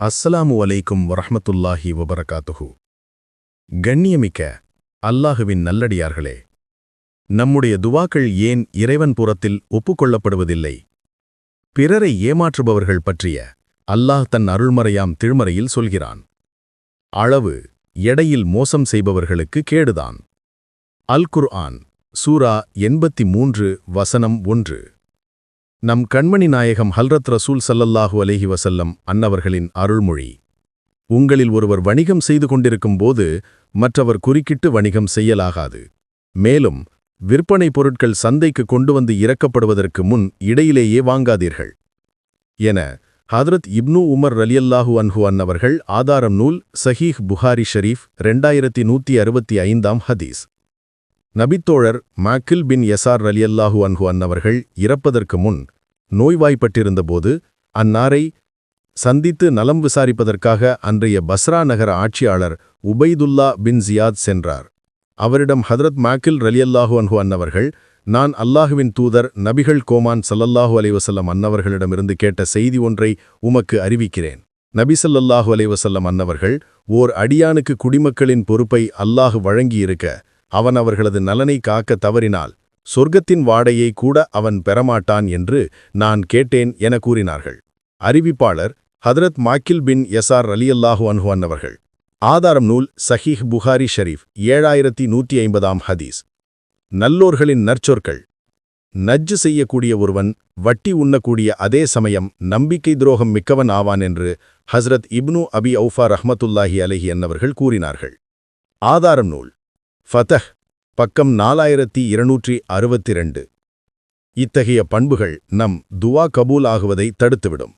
அஸ்ஸலாமு அலைக்கும் வரஹ்மத்துல்லாஹி வபரகாத்துஹு. கண்ணியமிக்க அல்லாஹுவின் நல்லடியார்களே நம்முடைய துவாக்கள் ஏன் இறைவன் புறத்தில் ஒப்புக்கொள்ளப்படுவதில்லை? பிறரை ஏமாற்றுபவர்கள் பற்றிய அல்லாஹ் தன் அருள்மறையாம் திருமறையில் சொல்கிறான். அளவு எடையில் மோசம் செய்பவர்களுக்கு கேடுதான். அல் குர்ஆன் சூரா எண்பத்தி மூன்று வசனம் ஒன்று. நம் கண்மணி நாயகம் ஹல்ரத் ரசூல் சல்லல்லாஹு அலேஹி வசல்லம் அன்னவர்களின் அருள்மொழி. உங்களில் ஒருவர் வணிகம் செய்து கொண்டிருக்கும் போது மற்றவர் குறுக்கிட்டு வணிகம் செய்யலாகாது. மேலும் விற்பனை பொருட்கள் சந்தைக்கு கொண்டு வந்து இறக்கப்படுவதற்கு முன் இடையிலேயே வாங்காதீர்கள். என ஹதரத் இப்னு உமர் ரலியல்லாஹு அன்ஹு அன்னவர்கள் ஆதாரம் நூல் சஹீஹ் புகாரி ஷரீஃப் ரெண்டாயிரத்தி நூற்றி அறுபத்தி ஐந்தாம் ஹதீஸ். நபித்தோழர் மாக்கில் பின் எஸ்ஆர் ரலியல்லாஹு அன்ஹு அன்னவர்கள் இறப்பதற்கு முன் நோய்வாய்ப்பட்டிருந்தபோது அந்நாரை சந்தித்து நலம் விசாரிப்பதற்காக அன்றைய பஸ்ரா நகர ஆட்சியாளர் உபைதுல்லா பின் ஜியாத் சென்றார். அவரிடம் ஹதரத் மாக்கில் ரலியல்லாஹு அன்ஹு அன்னவர்கள் நான் அல்லாஹுவின் தூதர் நபிகள் கோமான் சல்லல்லாஹு அலைவசல்லம் அன்னவர்களிடமிருந்து கேட்ட செய்தி ஒன்றை உமக்கு அறிவிக்கிறேன். நபிசல்லாஹு அலைவசல்லம் அன்னவர்கள் ஓர் அடியானுக்கு குடிமக்களின் பொறுப்பை அல்லாஹு வழங்கியிருக்க அவன் அவர்களது நலனை காக்க தவறினால் சொர்க்கத்தின் வாடையை கூட அவன் பெறமாட்டான் என்று நான் கேட்டேன் என கூறினார்கள். அறிவிப்பாளர் ஹதரத் மாக்கில் பின் யசார் அலியல்லாஹு அன்ஹு அன்னவர்கள். ஆதாரம் நூல் சஹீஹ் புகாரி ஷரீஃப் ஏழாயிரத்தி நூற்றி ஐம்பதாம் ஹதீஸ். நல்லோர்களின் நற்சொற்கள். நஜ்ஜு செய்யக்கூடிய ஒருவன் வட்டி உண்ணக்கூடிய அதே சமயம் நம்பிக்கை துரோகம் மிக்கவன் ஆவான் என்று ஹஸ்ரத் இப்னு அபி ஔஃபா ரஹ்மத்துல்லாஹி அலஹி என்னவர்கள் கூறினார்கள். ஆதாரம் நூல். ஃபதஹ் பக்கம் நாலாயிரத்தி இருநூற்றி அறுபத்தி ரெண்டு. இத்தகைய பண்புகள் நம் துவா கபூல் ஆகுவதை தடுத்துவிடும்.